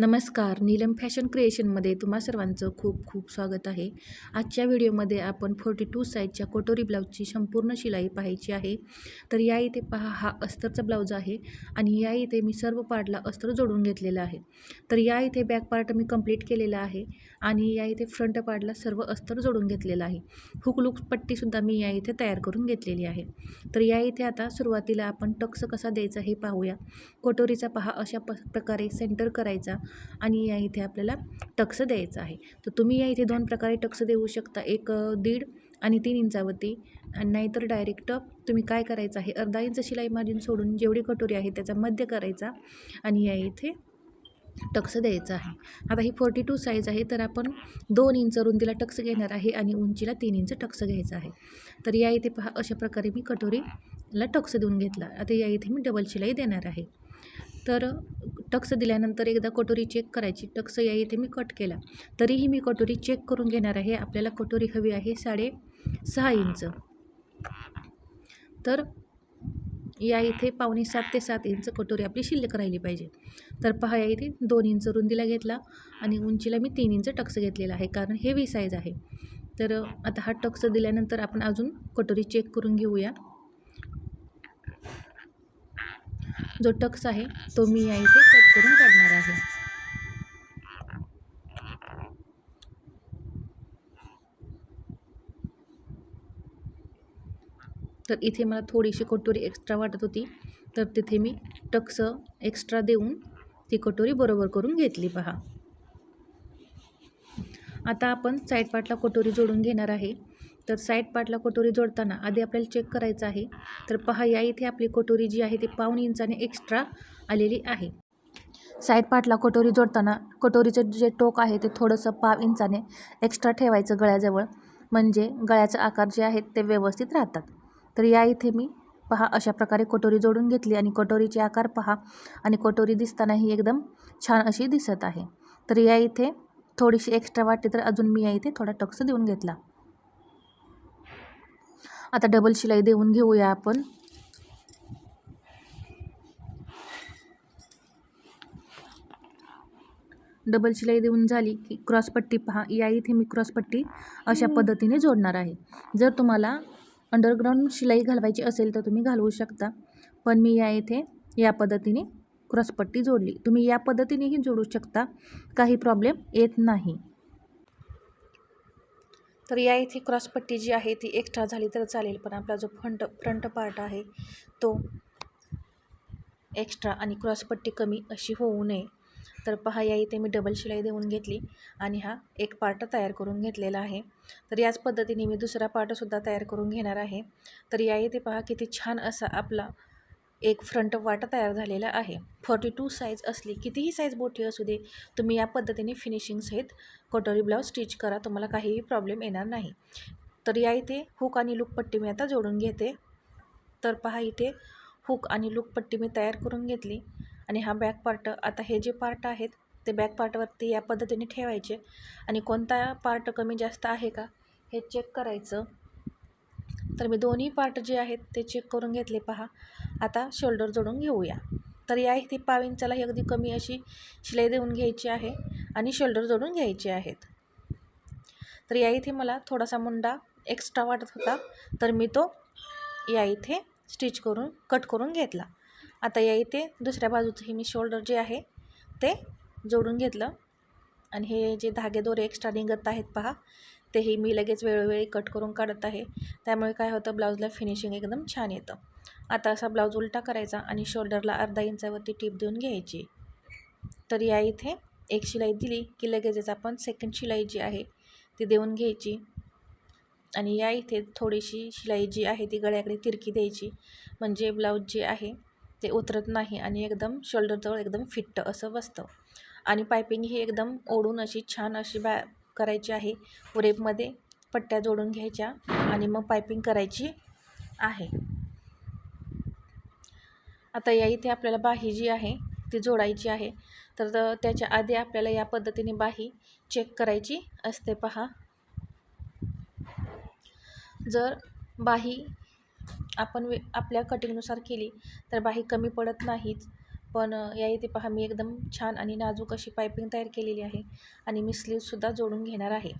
नमस्कार. नीलम फॅशन क्रिएशनमध्ये तुम्हा सर्वांचं खूप खूप स्वागत आहे. आजच्या व्हिडिओमध्ये आपण फोर्टी टू साईजच्या कोटोरी ब्लाऊजची संपूर्ण शिलाई पाहायची आहे. तर या इथे पहा हा अस्तरचा ब्लाऊज आहे आणि या इथे मी सर्व पार्टला अस्तर जोडून घेतलेलं आहे. तर या इथे बॅक पार्ट मी कंप्लीट केलेला आहे आणि या इथे फ्रंट पार्टला सर्व अस्तर जोडून घेतलेलं आहे. हुकलूक पट्टीसुद्धा मी या इथे तयार करून घेतलेली आहे. तर या इथे आता सुरुवातीला आपण टक्स कसा द्यायचा हे पाहूया. कोटोरीचा पहा अशा प प्रकारे सेंटर करायचा. आणि या इथे आपल्याला टक्स द्यायचा आहे. तर तुम्ही या इथे दोन प्रकारे टक्स देऊ शकता. एक दीड आणि तीन इंचावरती. आणि नाहीतर डायरेक्ट तुम्ही काय करायचं आहे? अर्धा इंच शिलाई मार्जिन सोडून जेवढी कटोरी आहे त्याचा मध्य करायचा आणि या इथे टक्स द्यायचा आहे. आता ही फोर्टी टू साईज आहे तर आपण दोन इंच रुंदीला टक्स घेणार आहे आणि उंचीला तीन इंच टक्स घ्यायचा आहे. तर या इथे पहा अशा प्रकारे मी कटोरीला टक्स देऊन घेतला. आता या इथे मी डबल शिलाई देणार आहे. तर टक्स दिल्यानंतर एकदा कटोरी चेक करायची. टक्स या इथे मी कट केला. तरीही मी कटोरी चेक करून घेणार आहे. आपल्याला कटोरी हवी आहे साडे सहा इंच. तर या इथे पावणे सात ते सात इंच कटोरी आपली शिल्लक राहिली पाहिजे. तर पहा या इथे दोन इंच रुंदीला घेतला आणि उंचीला मी तीन इंच टक्स घेतलेला आहे. कारण हेवी साईज आहे. तर आता हा टक्स दिल्यानंतर आपण अजून कटोरी चेक करून घेऊया. जो टक्स आहे तो मी या इथे कट करून काढणार आहे. तर इथे मला थोडीशी कटोरी एक्स्ट्रा वाटत होती. तर तिथे मी टक्स एक्स्ट्रा देऊन ती कटोरी बरोबर करून घेतली पहा. आता आपण साईड पाटला कटोरी जोडून घेणार आहे. तर साईड पार्टला कटोरी जोडताना आधी आपल्याला चेक करायचं आहे. तर पहा या इथे आपली कटोरी जी आहे ती पाऊण इंचाने एक्स्ट्रा आलेली आहे. साईड पार्टला कटोरी जोडताना कटोरीचं जे टोक आहे ते थोडंसं पाव इंचाने एक्स्ट्रा ठेवायचं गळ्याजवळ. म्हणजे गळ्याचा आकार जे आहेत ते व्यवस्थित राहतात. तर या इथे मी पहा अशा प्रकारे कटोरी जोडून घेतली आणि कटोरीचे आकार पहा. आणि कटोरी दिसतानाही एकदम छान अशी दिसत आहे. तर या इथे थोडीशी एक्स्ट्रा वाटते तर अजून मी या इथे थोडा टक्स देऊन घेतला. आता डबल शिलाई देऊन घेऊया आपण. डबल शिलाई देऊन झाली की क्रॉसपट्टी पहा. या इथे मी क्रॉसपट्टी अशा पद्धतीने जोडणार आहे. जर तुम्हाला अंडरग्राऊंड शिलाई घालवायची असेल तर तुम्ही घालवू शकता. पण मी या इथे या पद्धतीने क्रॉसपट्टी जोडली. तुम्ही या पद्धतीनेही जोडू शकता. काही प्रॉब्लेम येत नाही. तर या इथे क्रॉसपट्टी जी आहे ती एक्स्ट्रा झाली तर चालेल पण आपला जो फ्रंट फ्रंट पार्ट आहे तो एक्स्ट्रा आणि क्रॉसपट्टी कमी अशी होऊ नये. तर पहा या इथे मी डबल शिलाई देऊन घेतली आणि हा एक पार्ट तयार करून घेतलेला आहे. तर याच पद्धतीने मी दुसरा पार्टसुद्धा तयार करून घेणार आहे. तर या इथे पहा किती छान असा आपला एक फ्रंट वाटा तयार झालेला आहे. फॉर्टी टू साईज असली कितीही साईज मोठी असू दे तुम्ही या पद्धतीने फिनिशिंग सहित कटोरी ब्लाऊज स्टिच करा तुम्हाला काहीही प्रॉब्लेम येणार नाही. तर या इथे हुक आणि लूक पट्टी मी आता जोडून घेते. तर पहा इथे हुक आणि लुकपट्टी मी तयार करून घेतली. आणि हा बॅक पार्ट आता हे जे पार्ट आहेत ते बॅक पार्टवरती या पद्धतीने ठेवायचे. आणि कोणता पार्ट कमी जास्त आहे का हे चेक करायचं. तर मी दोन्ही पार्ट जे आहेत ते चेक करून घेतले पहा. आता शोल्डर जोडून घेऊया. तर या इथे पाव इंचाला ही अगदी कमी अशी शिलाई देऊन घ्यायची आहे आणि शोल्डर जोडून घ्यायचे आहेत. तर या इथे मला थोडासा मुंडा एक्स्ट्रा वाटत होता तर मी तो या इथे स्टिच करून कट करून घेतला. आता या इथे दुसऱ्या बाजूचंही मी शोल्डर जे आहे ते जोडून घेतलं. आणि हे जे धागे दोरे एक्स्ट्रा निघत आहेत पहा तेही मी लगेच वेळोवेळी कट करून काढत आहे. त्यामुळे काय होतं ब्लाऊजला फिनिशिंग एकदम छान येतं. आता असा ब्लाऊज उलटा करायचा आणि शोल्डरला अर्धा इंचावरती टीप देऊन घ्यायची. तर या इथे एक शिलाई दिली की लगेचच आपण सेकंड शिलाई जी आहे ती देऊन घ्यायची. आणि या इथे थोडीशी शिलाई जी आहे ती गळ्याकडे तिरकी द्यायची. म्हणजे ब्लाऊज जे आहे ते उतरत नाही आणि एकदम शोल्डरजवळ एकदम फिट्ट असं बसतं. आणि पायपिंग ही एकदम ओढून अशी छान अशी बॅ करायची आहे. उरेपमध्ये पट्ट्या जोडून घ्यायच्या आणि मग पायपिंग करायची आहे. आता या इथे आपल्याला बाही जी आहे ती जोडायची आहे. तर त्याच्या आधी आपल्याला या पद्धतीने बाही चेक करायची असते पहा. जर बाही आपण वे आपल्या कटिंगनुसार केली तर बाही कमी पडत नाहीच पण या इथे पहा मी एकदम छान आणि नाजूक अशी पायपिंग तयार केलेली आहे आणि मी स्लीवसुद्धा जोडून घेणार आहे.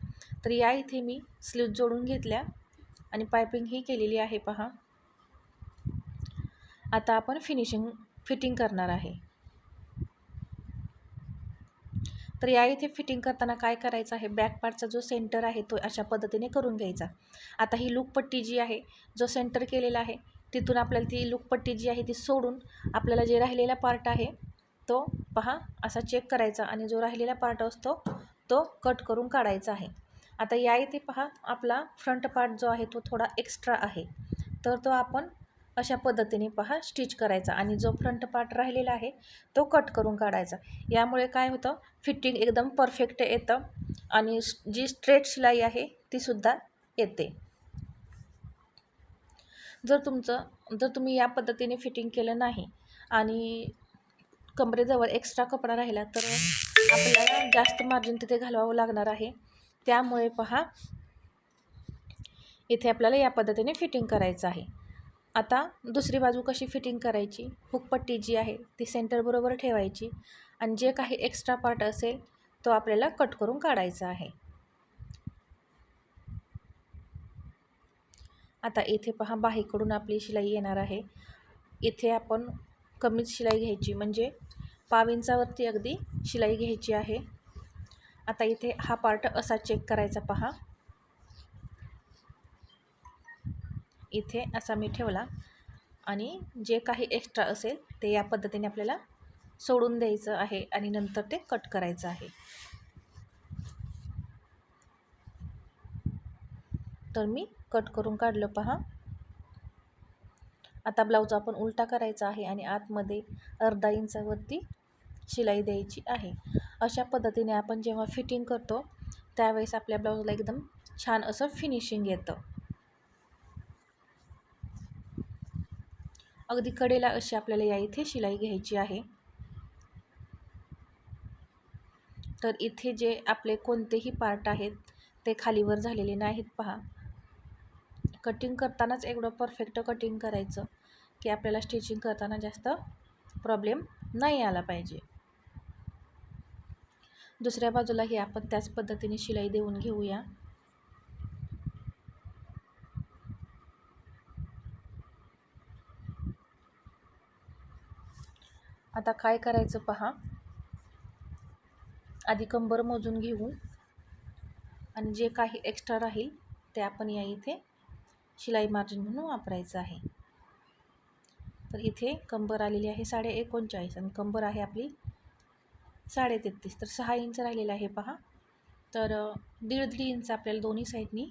तर या इथे मी स्लीव जोडून घेतल्या आणि पायपिंगही केलेली आहे पहा. आता आपण फिनिशिंग फिटिंग करणार आहे. तर या इथे फिटिंग करताना काय करायचं आहे? बॅक पार्टचा जो सेंटर आहे तो अशा पद्धतीने करून घ्यायचा. आता ही लूकपट्टी जी आहे जो सेंटर केलेला आहे तिथून आपल्याला ती लुकपट्टी जी आहे ती सोडून आपल्याला जे राहिलेला पार्ट आहे तो पहा असा चेक करायचा आणि जो राहिलेला पार्ट असतो तो कट करून काढायचा आहे. आता या इथे पहा आपला फ्रंट पार्ट जो आहे तो थोडा एक्स्ट्रा आहे. तर तो आपण अशा पद्धतीने पहा स्टिच करायचा आणि जो फ्रंट पार्ट राहिलेला आहे तो कट करून काढायचा. यामुळे काय होतं फिटिंग एकदम परफेक्ट येतं आणि जी स्ट्रेट शिलाई आहे तीसुद्धा येते. जर तुमचं जर तुम्ही या पद्धतीने फिटिंग केलं नाही आणि कमरेजवळ एक्स्ट्रा कपडा राहिला तर आपल्याला जास्त मार्जिन तिथे घालवावं लागणार आहे. त्यामुळे पहा इथे आपल्याला या पद्धतीने फिटिंग करायचं आहे. आता दुसरी बाजू कशी फिटिंग करायची? हुकपट्टी जी आहे ती सेंटरबरोबर ठेवायची आणि जे काही एक्स्ट्रा पार्ट असेल तो आपल्याला कट करून काढायचा आहे. आता इथे पहा बाहीकडून आपली शिलाई येणार आहे. इथे आपण कमीच शिलाई घ्यायची म्हणजे पाविंचावरती अगदी शिलाई घ्यायची आहे. आता इथे हा पार्ट असा चेक करायचा पहा. इथे असा मी ठेवला. आणि जे काही एक्स्ट्रा असेल ते या पद्धतीने आपल्याला सोडून द्यायचं आहे आणि नंतर ते कट करायचं आहे. तर मी कट करून काढलं पहा. आता ब्लाऊज आपण उलटा करायचा आहे आणि आतमध्ये अर्धा इंचावरती शिलाई द्यायची आहे. अशा पद्धतीने आपण जेव्हा फिटिंग करतो त्यावेळेस आपल्या ब्लाऊजला एकदम छान असं फिनिशिंग येतं. अगदी कडेला अशी आपल्याला या इथे शिलाई घ्यायची आहे. तर इथे जे आपले कोणतेही पार्ट आहेत ते खालीवर झालेले नाहीत पहा. कटिंग करतानाच एवढं परफेक्ट कटिंग करायचं की आपल्याला स्टिचिंग करताना जास्त प्रॉब्लेम नाही आला पाहिजे. दुसऱ्या बाजूलाही आपण त्याच पद्धतीने शिलाई देऊन घेऊया. आता काय करायचं पहा? आधी कंबर मोजून घेऊ. आणि जे काही एक्स्ट्रा राहील ते आपण या इथे शिलाई मार्जिन म्हणून वापरायचं आहे. तर इथे कंबर आलेली आहे साडे एकोणचाळीस आणि कंबर आहे आपली साडे तेहतीस. तर सहा इंच राहिलेलं आहे पहा. तर दीड दीड इंच आपल्याला दोन्ही साईडनी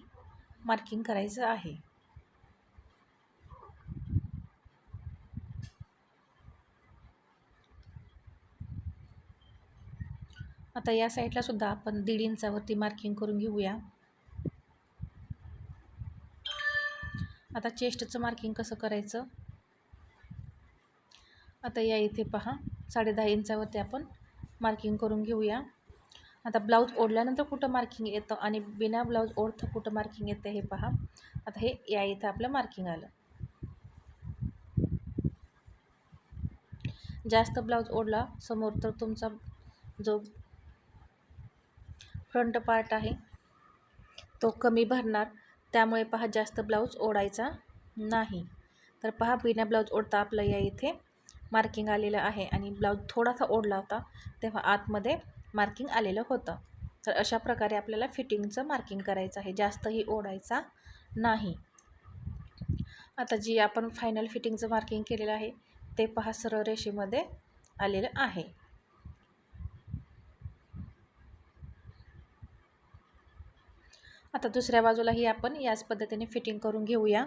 मार्किंग करायचं आहे. आता या साईडला सुद्धा आपण दीड इंचावरती मार्किंग करून घेऊया. आता चेस्टचं मार्किंग कसं करायचं? आता या इथे पहा साडे दहा इंचावरती आपण मार्किंग करून घेऊया. आता ब्लाऊज ओढल्यानंतर कुठं मार्किंग येतं आणि बिना ब्लाऊज ओढतं कुठं मार्किंग येतं हे पहा. आता हे या इथं आपलं मार्किंग आलं. जास्त ब्लाऊज ओढला समोर तर तुमचा जो फ्रंट पार्ट आहे तो कमी भरणार. त्यामुळे पहा जास्त ब्लाऊज ओढायचा नाही. तर पहा बिना ब्लाऊज ओढता आपलं या इथे मार्किंग आलेलं आहे. आणि ब्लाऊज थोडासा ओढला होता तेव्हा आतमध्ये मार्किंग आलेलं होतं. तर अशा प्रकारे आपल्याला फिटिंगचं मार्किंग करायचं आहे. जास्तही ओढायचा नाही. आता जी आपण फायनल फिटिंगचं मार्किंग केलेलं आहे ते पहा सरळ रेषेमध्ये आलेलं आहे. आता दुसऱ्या बाजूलाही आपण याच पद्धतीने फिटिंग करून घेऊया.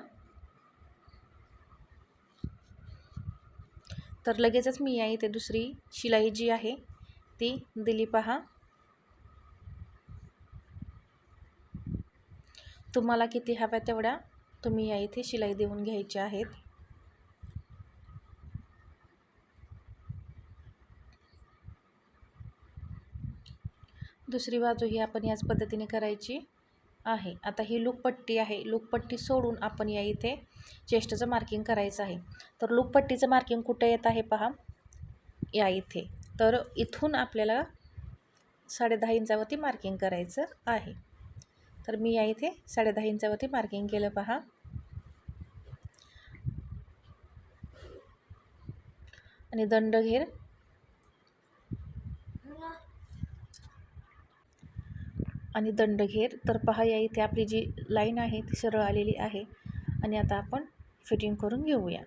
तर लगेचच मी या इथे दुसरी शिलाई जी आहे ती दिली पहा. तुम्हाला किती हव्या तेवढ्या तुम्ही या इथे शिलाई देऊन घ्यायच्या आहेत. दुसरी बाजू ही आपण याच पद्धतीने करायची. आहे. आता ही लूकपट्टी आहे. लूकपट्टी सोडून आपण या इथे चेस्टचं मार्किंग करायचं आहे. तर लूकपट्टीचं मार्किंग कुठे येत आहे पहा? या इथे. तर इथून आपल्याला साडेदहा इंचावरती मार्किंग करायचं आहे. तर मी या इथे साडेदहा इंचावरती मार्किंग केलं पहा. आणि दंडघेर आणि दंडघेर. तर पहा या इथे आपली जी लाईन आहे ती सरळ आलेली आहे. आणि आता आपण फिटिंग करून घेऊया.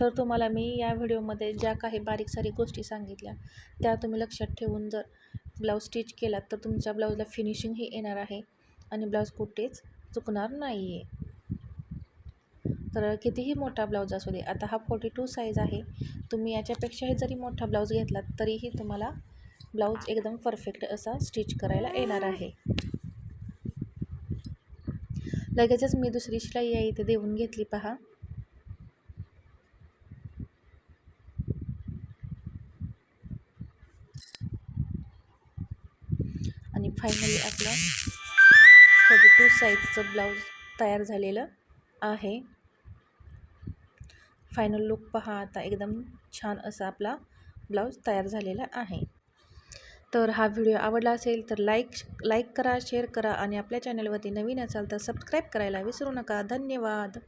तर तुम्हाला मी या व्हिडिओमध्ये ज्या काही बारीक सारीक गोष्टी सांगितल्या त्या तुम्ही लक्षात ठेवून जर ब्लाऊज स्टिच केलात तर तुमच्या ब्लाऊजला फिनिशिंगही येणार आहे आणि ब्लाऊज कुठेच चुकणार नाही आहे तर कितीही मोठा ब्लाऊज असू दे आता हा फोर्टी टू साईज आहे. तुम्ही याच्यापेक्षाही जरी मोठा ब्लाऊज घेतलात तरीही तुम्हाला ब्लाऊज एकदम परफेक्ट असा स्टिच करायला येणार आहे. लगेचच मी दुसरी शिलाई आहे इथे देऊन घेतली पहा. आणि फायनली आपलं फोर्टी टू साईजचं ब्लाऊज तयार झालेलं आहे. फायनल लुक पहा. आता एकदम छान असा आपला ब्लाऊज तयार झालेला आहे. तर हा व्हिडिओ आवडला असेल तर लाईक लाईक करा शेअर करा आणि आपल्या चॅनलवरती नवीन असाल तर सबस्क्राईब करायला विसरू नका. धन्यवाद.